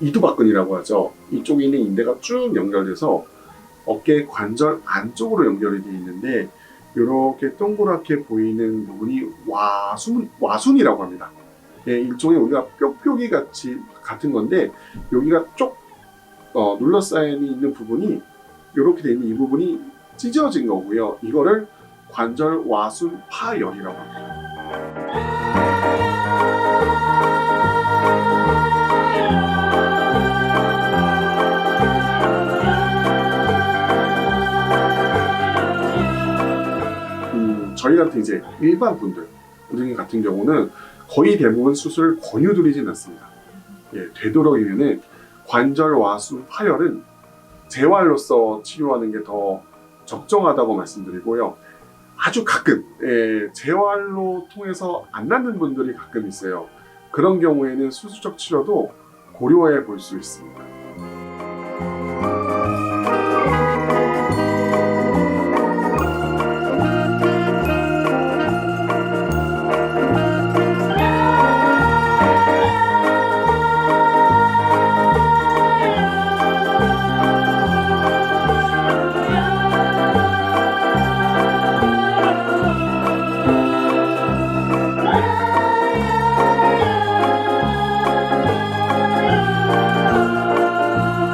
이두박근이라고 하죠. 이쪽에 있는 인대가 쭉 연결돼서 어깨 관절 안쪽으로 연결이 되어 있는데 이렇게 동그랗게 보이는 부분이 와순 와순이라고 합니다. 예, 일종의 우리가 뾱뾱이 같이 같은 건데 여기가 쪽 어, 눌러싸여 있는 부분이 이렇게 되어 있는 이 부분이 찢어진 거고요. 이거를 관절 와순 파열이라고 합니다. 저희 같은 이제 일반 분들 우리 같은 경우는 거의 대부분 수술 권유드리진 않습니다. 예, 되도록이면은 관절 와순 파열은 재활로서 치료하는 게 더 적정하다고 말씀드리고요. 아주 가끔 예, 재활로 통해서 안 낫는 분들이 가끔 있어요. 그런 경우에는 수술적 치료도 고려해 볼 수 있습니다.